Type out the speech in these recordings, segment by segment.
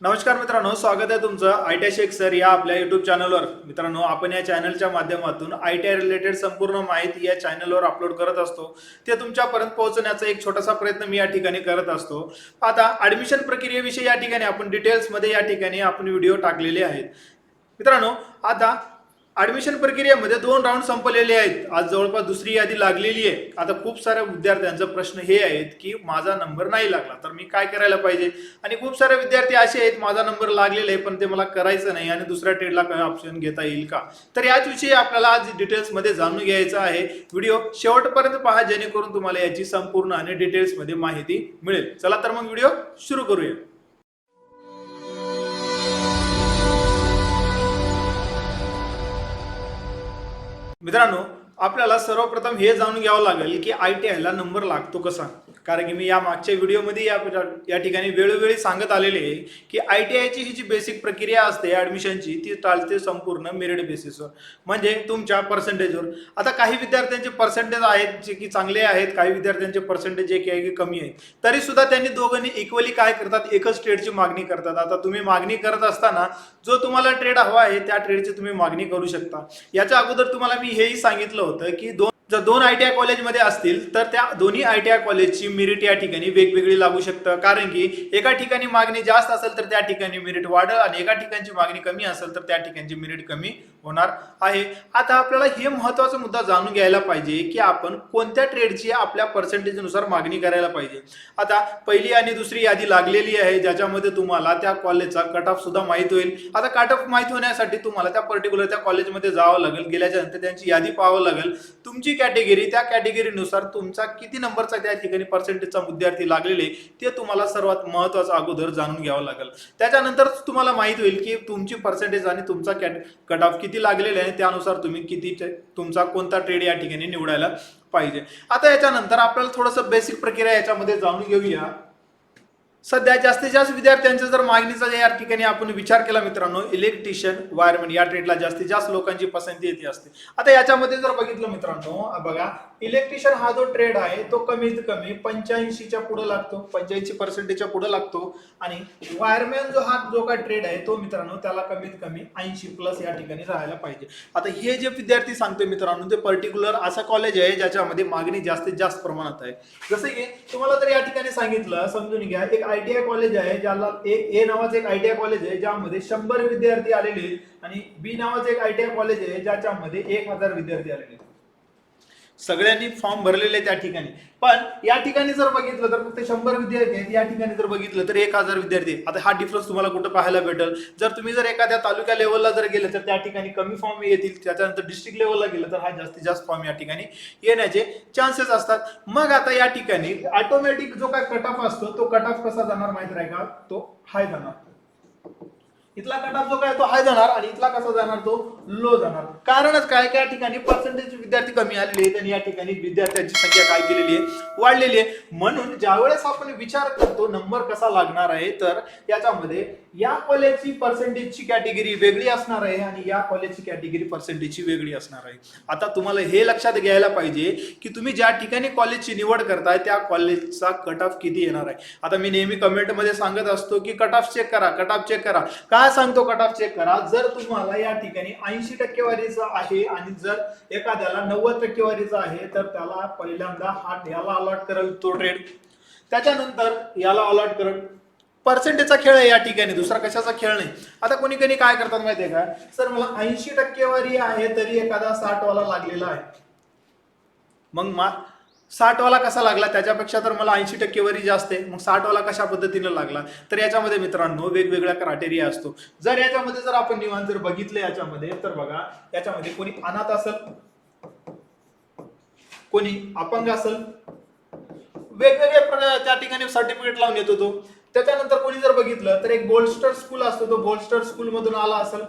नमस्कार मित्रांनो स्वागत आहे तुमचं आय टी शेख सर या आपल्या युट्यूब चॅनलवर मित्रांनो आपण या चॅनलच्या माध्यमातून आय टी आय रिलेटेड संपूर्ण माहिती या चॅनलवर अपलोड करत असतो. ते तुमच्यापर्यंत पोहोचण्याचा एक छोटासा प्रयत्न मी या ठिकाणी करत असतो. आता ऍडमिशन प्रक्रियेविषयी या ठिकाणी आपण डिटेल्समध्ये या ठिकाणी आपण व्हिडिओ टाकलेले आहेत. मित्रांनो आता ऍडमिशन प्रक्रियेमध्ये दोन राऊंड संपलेले आहेत. आज जवळपास दुसरी यादी लागलेली आहे. आता खूप साऱ्या विद्यार्थ्यांचा प्रश्न हे आहेत की माझा नंबर नाही लागला तर मी काय करायला पाहिजे? आणि खूप सारे विद्यार्थी असे आहेत माझा नंबर लागलेला आहे पण ते मला करायचं नाही आणि दुसऱ्या ट्रेडला काय ऑप्शन घेता येईल का? तर याच विषयी आपल्याला आज डिटेल्समध्ये जाणून घ्यायचं आहे. व्हिडिओ शेवटपर्यंत पहा जेणेकरून तुम्हाला याची संपूर्ण आणि डिटेल्समध्ये माहिती मिळेल. चला तर मग व्हिडिओ सुरू करूया. मित्रांनो आपल्याला सर्वप्रथम हे जाणून घ्यावं लागेल की आय टी आयला नंबर लागतो कसा? कारण की मी या मागच्या व्हिडिओमध्ये या या ठिकाणी वेळोवेळी सांगत आलेले आहे की आय टी आयची ही जी बेसिक प्रक्रिया असते ॲडमिशनची ती चालते संपूर्ण मेरिट बेसिसवर म्हणजे तुमच्या पर्सेंटेजवर आता काही विद्यार्थ्यांचे पर्सेंटेज आहेत जे की चांगले आहेत काही विद्यार्थ्यांचे पर्सेंटेज जे की आहे की कमी आहे तरी सुद्धा त्यांनी दोघांनी इक्वली काय करतात? एकच ट्रेडची मागणी करतात. आता तुम्ही मागणी करत असताना जो तुम्हाला ट्रेड हवा आहे त्या ट्रेडची तुम्ही मागणी करू शकता. याच्या अगोदर तुम्हाला मी हेही सांगितलं होतं की दोन जर दोन आय टी आय कॉलेजमध्ये असतील तर त्या दोन्ही आय टी आय कॉलेजची मेरिट या ठिकाणी वेगवेगळी लागू शकतं. कारण की एका ठिकाणी मागणी जास्त असेल तर त्या ठिकाणी मेरिट वाढल आणि एका ठिकाणची मागणी कमी असेल तर त्या ठिकाणची मेरिट कमी होणार आहे. आता आपल्याला हे महत्त्वाचा मुद्दा जाणून घ्यायला पाहिजे की आपण कोणत्या ट्रेडची आपल्या पर्सेंटेजनुसार मागणी करायला पाहिजे. आता पहिली आणि दुसरी यादी लागलेली आहे ज्याच्यामध्ये तुम्हाला त्या कॉलेजचा कट ऑफ सुद्धा माहीत होईल. आता कट ऑफ माहीत होण्यासाठी तुम्हाला त्या पर्टिक्युलर त्या कॉलेजमध्ये जावं लागेल. गेल्याच्यानंतर त्यांची यादी पाहावं लागेल. तुमची कॅटेगरी त्या कॅटेगरीनुसार तुमचा किती नंबरचा त्या ठिकाणी पर्सेंटेजचा विद्यार्थी लागलेले ते तुम्हाला सर्वात महत्वाचं अगोदर जाणून घ्यावं लागेल. त्याच्यानंतर तुम्हाला माहीत होईल की तुमची पर्सेंटेज आणि तुमचा कॅट कट ऑफ किती लागलेले आहे त्यानुसार तुम्ही किती तुमचा कोणता ट्रेड या ठिकाणी निवडायला पाहिजे. आता याच्यानंतर आपल्याला थोडंसं बेसिक प्रक्रिया याच्यामध्ये जाणून घेऊया. सध्या जास्तीत जास्त विद्यार्थ्यांच्या जर मागणीचा या ठिकाणी आपण विचार केला मित्रांनो इलेक्ट्रिशियन वायरमॅन या ट्रेडला जास्तीत जास्त लोकांची पसंती येते असते. आता याच्यामध्ये जर बघितलं मित्रांनो बघा इलेक्ट्रिशियन हा जो ट्रेड आहे तो कमीत कमी पंच्याऐंशीच्या पुढे लागतो पंच्याऐंशी पर्सेंटेजच्या पुढे लागतो. आणि वायरमॅन जो हा जो काय ट्रेड आहे तो मित्रांनो त्याला कमीत कमी ऐंशी प्लस या ठिकाणी राहायला पाहिजे. आता हे जे विद्यार्थी सांगतोय मित्रांनो ते पर्टिक्युलर असं कॉलेज आहे ज्याच्यामध्ये मागणी जास्तीत जास्त प्रमाणात आहे. जसं की तुम्हाला तर या ठिकाणी सांगितलं समजून घ्या एक आय टी आय कॉलेज आहे ज्याला ए ए नावाचं एक आय टी आय कॉलेज आहे ज्यामध्ये शंभर विद्यार्थी आलेले आहेत आणि बी नावाचं एक आय टी आय कॉलेज आहे ज्याच्यामध्ये एक हजार विद्यार्थी आलेले आहेत. सगळ्यांनी फॉर्म भरलेले त्या ठिकाणी. पण या ठिकाणी जर बघितलं तर फक्त शंभर विद्यार्थी आहेत या ठिकाणी जर बघितलं तर एक हजार विद्यार्थी आता हा डिफरन्स तुम्हाला कुठं पाहायला भेटेल? जर तुम्ही जर एखाद्या तालुक्या लेवलला जर गेलं तर त्या ठिकाणी कमी फॉर्म येतील. त्याच्यानंतर डिस्ट्रिक्ट लेवलला गेलं तर हा जास्तीत जास्त फॉर्म या ठिकाणी येण्याचे चान्सेस असतात. मग आता या ठिकाणी ऑटोमॅटिक जो काय कट ऑफ असतो तो कट ऑफ कसा जाणार माहीत राहील का? तो हाय जाणार. इथला कट ऑफ जो काय तो हाय जाणार. आणि इथला कसा जाणार तो? लो जाणार. कारणच काय? काय ठिकाणी पर्सेंटेज विद्यार्थी कमी आलेले आहेत आणि या ठिकाणी विद्यार्थ्यांची संख्या काय केलेली आहे? वाढलेली आहे. म्हणून ज्यावेळेस आपण विचार करतो नंबर कसा लागणार आहे तर याच्यामध्ये या कॉलेजची पर्सेंटेजची कॅटेगरी वेगळी असणार आहे आणि या कॉलेजची कॅटेगरी पर्सेंटेजची वेगळी असणार आहे. आता तुम्हाला हे लक्षात घ्यायला पाहिजे की तुम्ही ज्या ठिकाणी कॉलेजची निवड करताय त्या कॉलेजचा कट ऑफ किती येणार आहे? आता मी नेहमी कमेंटमध्ये सांगत असतो की कट ऑफ चेक करा कट ऑफ चेक करा. काय सांगतो कट ऑफ चेक करा? जर तुम्हाला या ठिकाणी ऐंशी टक्केवारीचा आहे आणि जर एखाद्याला नव्वद टक्केवारीचा आहे तर त्याला पहिल्यांदा हा याला अलॉट करेल तो ट्रेड त्याच्यानंतर याला अलॉट करेल. पर्सेंटेजचा खेळ आहे या ठिकाणी दुसरा कशाचा खेळ नाही. आता कोणी कोणी काय करतात माहितीये का? सर मला ऐंशी टक्केवारी आहे तरी एखादा साठ वाला लागलेला आहे. मग मा साठवाला कसा लागला? त्याच्यापेक्षा तर मला ऐंशी टक्केवारी जास्त आहे. मग साठवाला कशा पद्धतीने लागला? तर याच्यामध्ये मित्रांनो वेगवेगळ्या क्रायटेरिया असतो. जर याच्यामध्ये जर आपण निवांत जर बघितलं याच्यामध्ये तर बघा याच्यामध्ये कोणी अनाथ असेल कोणी अपंग असेल वेगवेगळे प्र- त्या ठिकाणी सर्टिफिकेट लावून येतो तो त्याच्यानंतर कोणी जर बघितलं तर एक बोल्स्टर स्कूल असतो. तो बोल्स्टर स्कूल मधून आला असेल.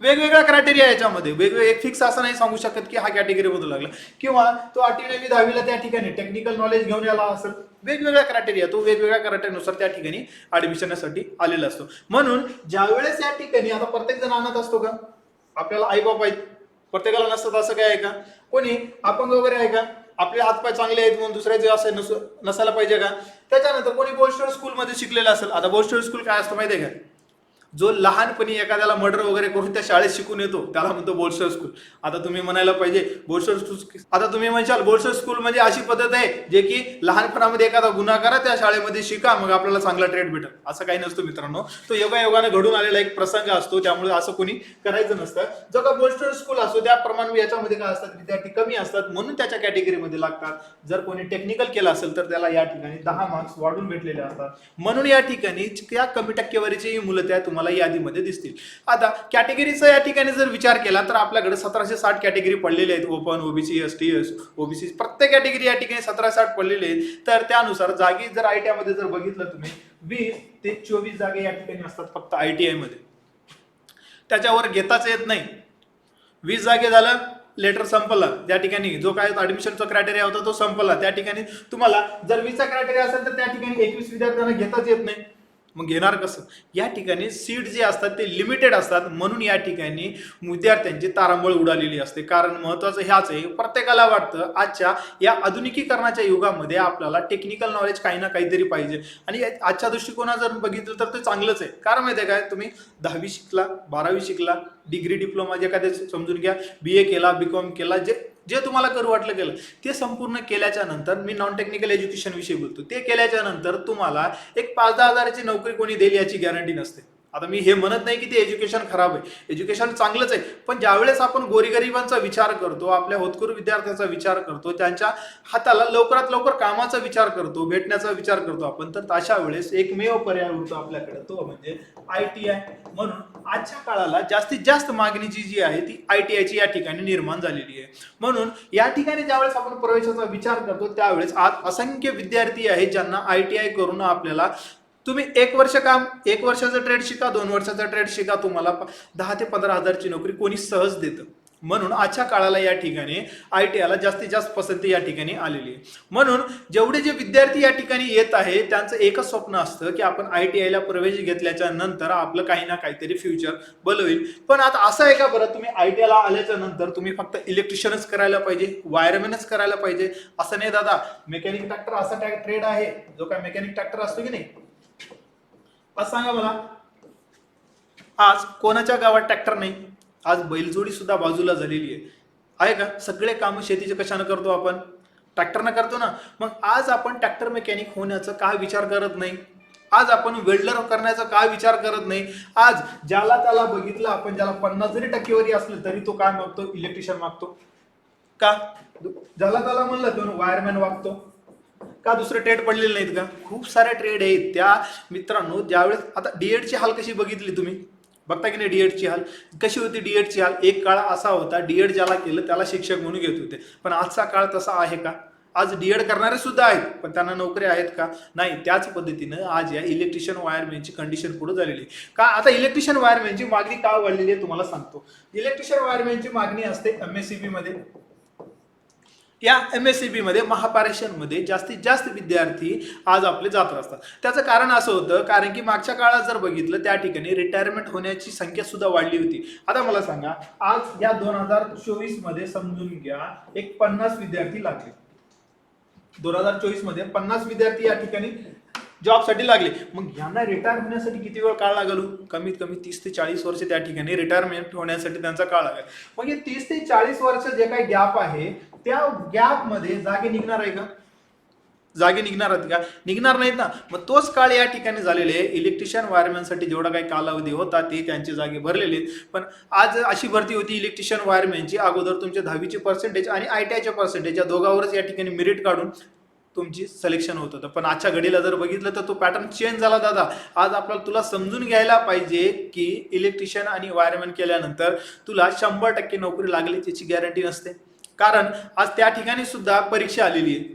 वेगवेगळ्या क्रायटेरिया याच्यामध्ये. वेगवेगळे एक फिक्स असं नाही सांगू शकत की हा कॅटेगरी बदलू लागला. किंवा तो आठवी नववी दहावीला त्या ठिकाणी टेक्निकल नॉलेज घेऊन आला असेल वेगवेगळ्या क्रायटेरिया तो वेगवेगळ्या क्रायटेरियानुसार त्या ठिकाणी ऍडमिशनसाठी आलेला असतो. म्हणून ज्यावेळेस या ठिकाणी आता प्रत्येक जण आणत असतो का? आपल्याला आई बाप आहेत. प्रत्येकाला नसतात असं काय आहे का? कोणी अपंग वगैरे आहे का? आपले हातपाय चांगले आहेत म्हणून दुसऱ्याचे असं नस नसायला पाहिजे का? त्याच्यानंतर कोणी बोस्टर स्कूलमध्ये शिकलेलं असेल. आता बोस्टर स्कूल काय असतं माहिती आहे का? जो लहानपणी एखाद्याला मर्डर वगैरे करून त्या शाळेत शिकून येतो त्याला म्हणतो बोल्सर स्कूल आता तुम्ही म्हणायला पाहिजे बोल्सर स्कूल आता तुम्ही म्हणशाल बोल्सर स्कूल म्हणजे अशी पद्धत आहे जे की लहानपणामध्ये एखादा गुन्हा करा त्या शाळेमध्ये शिका मग आपल्याला चांगला ट्रेड भेटेल. असं काही नसतं मित्रांनो. तो योगायोगाने घडून आलेला एक प्रसंग असतो त्यामुळे असं कोणी करायचं नसतं. जो का बोल्सर स्कूल असतो त्याप्रमाणे याच्यामध्ये काय असतात विद्यार्थी कमी असतात म्हणून त्याच्या कॅटेगरीमध्ये लागतात. जर कोणी टेक्निकल केलं असेल तर त्याला या ठिकाणी दहा मार्क्स वाढून भेटलेले असतात. म्हणून या ठिकाणी त्या कमी टक्केवारीची मुलं त्या तुम्हाला यादीमध्ये दिसतील. आता कॅटेगरीचा या ठिकाणी जर विचार केला तर आपल्याकडे सतराशे साठ कॅटेगरी पडलेले आहेत. Open OBC S T S OBC प्रत्येक कॅटेगरी या ठिकाणी सतराशे साठ पडलेले आहेत. तर त्यानुसार जागी जर आय टी मध्ये जर बघितलं तुम्ही वीस ते चोवीस जागे या ठिकाणी असतात फक्त आय टी आयमध्ये त्याच्यावर घेताच येत नाही. वीस जागे झालं लेटर संपला. त्या ठिकाणी जो काय ऍडमिशनचा क्रायटेरिया होता तो संपला. त्या ठिकाणी तुम्हाला जर वीसचा क्रायटेरिया असेल तर त्या ठिकाणी एकवीस विद्यार्थ्यांना घेताच येत नाही. मग घेणार कसं? या ठिकाणी सीट जे असतात ते लिमिटेड असतात. म्हणून या ठिकाणी विद्यार्थ्यांची तारांबळ उडालेली असते. कारण महत्वाचं ह्याच आहे प्रत्येकाला वाटतं आजच्या या आधुनिकीकरणाच्या युगामध्ये आपल्याला टेक्निकल नॉलेज काही ना काहीतरी पाहिजे. आणि या- आजच्या दृष्टिकोनात जर बघितलं तर ते चांगलंच आहे. कारण माहिती आहे काय? तुम्ही दहावी शिकला बारावी शिकला डिग्री डिप्लोमा जे काय समजून घ्या बी ए केला बी कॉम केला जे जे तुम्हाला करू वाटलं केलं ते संपूर्ण केल्याच्यानंतर मी नॉन टेक्निकल एज्युकेशन विषयी बोलतो ते केल्याच्यानंतर तुम्हाला एक पाच दहा हजाराची नोकरी कोणी देईल याची गॅरंटी नसते. आता मी हे म्हणत नाही की ते एज्युकेशन खराब आहे. एज्युकेशन चांगलंच आहे. पण ज्यावेळेस आपण गोरीगरिबांचा विचार करतो आपल्या होतकरू विद्यार्थ्यांचा विचार करतो त्यांच्या हाताला लवकरात लवकर कामाचा विचार करतो भेटण्याचा विचार करतो आपण तर अशा वेळेस एकमेव पर्याय उरतो आपल्याकडे तो म्हणजे आय टी आय म्हणून आजच्या काळाला जास्तीत जास्त मागणीची जी आहे ती आय टी आयची या ठिकाणी निर्माण झालेली आहे. म्हणून या ठिकाणी ज्यावेळेस आपण प्रवेशाचा विचार करतो त्यावेळेस आज असंख्य विद्यार्थी आहेत ज्यांना आय टी आय करून आपल्याला तुम्ही एक वर्ष काम एक वर्षाचा ट्रेड शिका दोन वर्षाचा ट्रेड शिका तुम्हाला दहा ते पंधरा हजारची नोकरी कोणी सहज देतं. म्हणून आजच्या काळाला या ठिकाणी आय टी आयला जास्तीत जास्त पसंती या ठिकाणी आलेली आहे. म्हणून जेवढे जे विद्यार्थी या ठिकाणी येत आहे त्यांचं एकच स्वप्न असतं की आपण आय टी आयला प्रवेश घेतल्याच्या नंतर आपलं काही ना काहीतरी फ्युचर बनवेल पण आता असं आहे का बरं तुम्ही आय टी आयला आल्याच्यानंतर तुम्ही फक्त इलेक्ट्रिशियनच करायला पाहिजे वायरमॅनच करायला पाहिजे? असं नाही दादा. मेकॅनिक ट्रॅक्टर असा ट्रेड आहे. जो काय मेकॅनिक ट्रॅक्टर असतो की नाही? आज सांगा मला आज कोणाच्या गावात ट्रॅक्टर नाही? आज बैलजोडी सुद्धा बाजूला झालेली आहे. आहे का? सगळे कामं शेतीचे कशानं करतो आपण? ट्रॅक्टरनं करतो ना. मग आज आपण ट्रॅक्टर मेकॅनिक होण्याचा काय विचार करत नाही? आज आपण वेल्डर करण्याचा काय विचार करत नाही? आज ज्याला त्याला बघितलं आपण ज्याला पन्नास जरी टक्केवारी असलं तरी तो काय मागतो? इलेक्ट्रिशियन मागतो. का? ज्याला त्याला म्हणलं तो वायरमॅन मागतो का दुसरे ट्रेड पडलेले नाहीत का? खूप साऱ्या ट्रेड आहेत. त्या मित्रांनो ज्यावेळेस आता डीएडची हाल कशी बघितली तुम्ही? बघता की नाही डीएडची हाल? कशी होती डीएडची हाल? एक काळ असा होता डीएड ज्याला केलं त्याला शिक्षक म्हणून घेत होते. पण आजचा काळ तसा आहे का? आज डीएड करणारे सुद्धा आहेत पण त्यांना नोकऱ्या आहेत का? नाही त्याच पद्धतीनं आज या इलेक्ट्रिशियन वायरमॅनची कंडिशन पुढे झालेली आहे. का आता इलेक्ट्रिशियन वायरमॅनची मागणी का वाढलेली आहे तुम्हाला सांगतो. इलेक्ट्रिशियन वायरमॅनची मागणी असते एम एस सी बी मध्ये. या एम एस सी बीमध्ये महापारेषणमध्ये जास्तीत जास्त विद्यार्थी आज आपले जात असतात. त्याचं कारण असं होतं कारण की मागच्या काळात जर बघितलं त्या ठिकाणी रिटायरमेंट होण्याची संख्या सुद्धा वाढली होती. आता मला सांगा आज या दोन हजार चोवीसमध्ये समजून घ्या एक पन्नास विद्यार्थी लागले. दोन हजार चोवीसमध्ये पन्नास विद्यार्थी या ठिकाणी जॉबसाठी लागले. मग यांना रिटायर होण्यासाठी किती वेळ काळ लागलो? कमीत कमी तीस ते चाळीस वर्ष त्या ठिकाणी रिटायरमेंट होण्यासाठी त्यांचा काळ लागेल. मग हे तीस ते चाळीस वर्ष जे काही गॅप आहे त्या गॅपमध्ये जागे निघणार आहे का? जागे निघणार आहेत का? निघणार नाहीत ना. मग तोच काळ या ठिकाणी झालेले आहे. इलेक्ट्रिशियन वायरमॅनसाठी जेवढा काही कालावधी होता ते त्यांचे जागे भरलेले आहेत. पण आज अशी भरती होती इलेक्ट्रिशियन वायरमॅनची अगोदर तुमच्या दहावीचे पर्सेंटेज आणि आय टी आयचे पर्सेंटेज या दोघांवरच या ठिकाणी मेरिट काढून तुमची सिलेक्शन होत. होतं पण आजच्या घडीला जर बघितलं तर तो पॅटर्न चेंज झाला दादा. आज आपल्याला तुला समजून घ्यायला पाहिजे की इलेक्ट्रिशियन आणि वायरमॅन केल्यानंतर तुला शंभर टक्के नोकरी लागली त्याची गॅरंटी नसते. कारण आज त्या ठिकाणी सुद्धा परीक्षा आलेली आहे.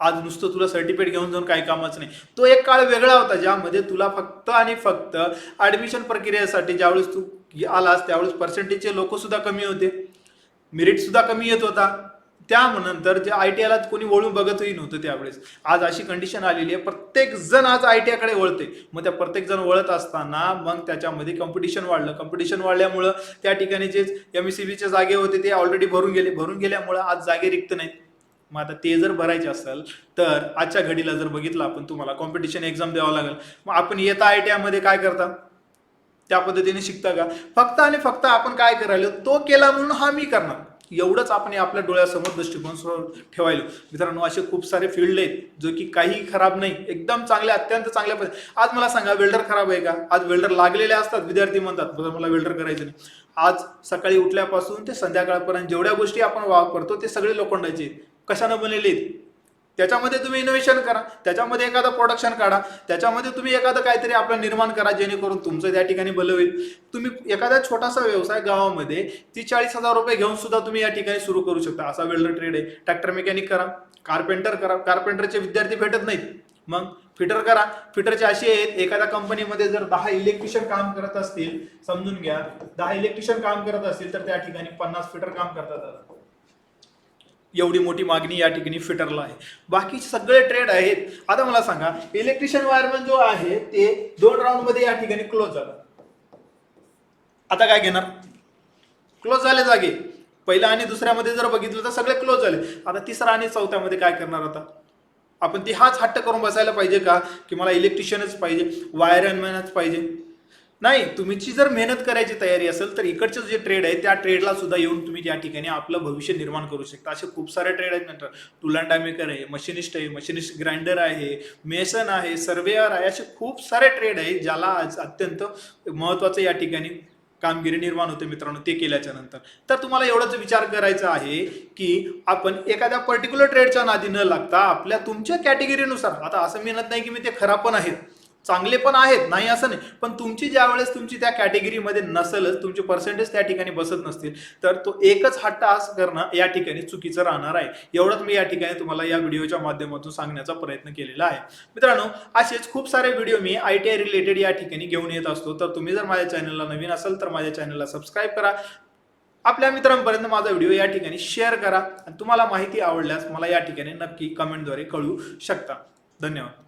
आज नुसतं तुला सर्टिफिकेट घेऊन जाऊन काही कामच नाही. तो एक काळ वेगळा होता ज्यामध्ये तुला फक्त आणि फक्त ऍडमिशन प्रक्रियेसाठी ज्यावेळेस तू आलास त्यावेळेस पर्सेंटेजचे लोक सुद्धा कमी होते. मेरिट सुद्धा कमी येत होता. त्यानंतर जे आय टी आयला कोणी वळून बघतही नव्हतं त्यावेळेस. आज अशी कंडिशन आलेली आहे प्रत्येक जण आज आय टी आयकडे वळते मग त्या प्रत्येक जण वळत असताना मग त्याच्यामध्ये कॉम्पिटिशन वाढलं. कॉम्पिटिशन वाढल्यामुळं त्या ठिकाणी जे एम सी बीचे जागे होते ते ऑलरेडी भरून गेले. भरून गेल्यामुळं आज जागे रिक्त नाहीत. मग आता ते जर भरायचे असेल तर आजच्या घडीला जर बघितलं आपण तुम्हाला कॉम्पिटिशन एक्झाम द्यावं लागेल. मग आपण येता आय टी आयमध्ये काय करता? त्या पद्धतीने शिकता का? फक्त आणि फक्त आपण काय करायला तो केला म्हणून हा मी करणार. एवढंच आपण आपल्या डोळ्यासमोर दृष्टिकोन ठेवायलो ठेवायला. मित्रांनो असे खूप सारे फील्ड आहेत जो की काहीही खराब नाही एकदम चांगले अत्यंत चांगल्या पद्धती. आज मला सांगा वेल्डर खराब आहे का? आज वेल्डर लागलेले असतात विद्यार्थी म्हणतात मला वेल्डर करायचं नाही. आज सकाळी उठल्यापासून ते संध्याकाळपर्यंत जेवढ्या गोष्टी आपण वापरतो ते सगळे लोखंडाचे कशानं बनलेले आहेत? त्याच्यामध्ये तुम्ही इनोव्हेशन करा. त्याच्यामध्ये एखादं प्रोडक्शन काढा. त्याच्यामध्ये तुम्ही एखादं काहीतरी आपलं निर्माण करा जेणेकरून तुमचं त्या ठिकाणी भलं होईल. तुम्ही एखादा छोटासा व्यवसाय गावामध्ये ती चाळीस हजार रुपये घेऊन सुद्धा तुम्ही या ठिकाणी सुरू करू शकता. असा वेल्डर ट्रेड आहे. ट्रॅक्टर मेकॅनिक करा कार्पेंटर करा. कार्पेंटरचे विद्यार्थी भेटत नाहीत. मग फिटर करा. फिटरचे असे आहेत एखाद्या कंपनीमध्ये जर दहा इलेक्ट्रिशियन काम करत असतील समजून घ्या. दहा इलेक्ट्रिशियन काम करत असतील तर त्या ठिकाणी पन्नास फिटर काम करतात एवढी मोठी मागणी या ठिकाणी फिटरला आहे. बाकी सगळे ट्रेड आहेत. आता मला सांगा इलेक्ट्रिशियन वायरमॅन जो आहे ते दोन राऊंडमध्ये या ठिकाणी क्लोज झाला. आता काय घेणार? क्लोज झाले जागे. पहिल्या आणि दुसऱ्यामध्ये जर बघितलं तर सगळे क्लोज झाले. आता तिसरा आणि चौथ्यामध्ये काय करणार आता? आपण ती हाच हट्ट करून बसायला पाहिजे का? की मला इलेक्ट्रिशियनच पाहिजे वायरमॅनच पाहिजे. नाही तुमची जर मेहनत करायची तयारी असेल तर इकडचे जे ट्रेड आहे त्या ट्रेडला सुद्धा येऊन तुम्ही त्या ठिकाणी आपलं भविष्य निर्माण करू शकता. असे खूप सारे ट्रेड आहेत नंतर. टूल अँड मेकर आहे मशिनिस्ट आहे मशिनिस्ट ग्राइंडर आहे मेसन आहे सर्वेअर आहे असे खूप सारे ट्रेड आहे ज्याला आज अत्यंत महत्वाचं या ठिकाणी कामगिरी निर्माण होते मित्रांनो ते केल्याच्यानंतर. तर तुम्हाला एवढाच विचार करायचा आहे की आपण एखाद्या पर्टिक्युलर ट्रेडच्या नादी न लागता आपल्या तुमच्या कॅटेगरीनुसार आता असं म्हणत नाही की मी ते खराब पण आहेत. चांगले पण आहेत नाही असं नाही. पण तुमची ज्या वेळेस तुमची त्या कॅटेगरीमध्ये नसेलच तुमचे पर्सेंटेज त्या ठिकाणी बसत नसतील तर तो एकच हा टास्क करणं या ठिकाणी चुकीचं राहणार आहे. एवढंच मी या ठिकाणी तुम्हाला या व्हिडिओच्या माध्यमातून सांगण्याचा प्रयत्न केलेला आहे. मित्रांनो असेच खूप सारे व्हिडिओ मी आय टी आय रिलेटेड या ठिकाणी घेऊन येत असतो. तर तुम्ही जर माझ्या चॅनलला नवीन असाल तर माझ्या चॅनलला सबस्क्राईब करा. आपल्या मित्रांपर्यंत माझा व्हिडिओ या ठिकाणी शेअर करा. आणि तुम्हाला माहिती आवडल्यास मला या ठिकाणी नक्की कमेंटद्वारे कळू शकता. धन्यवाद.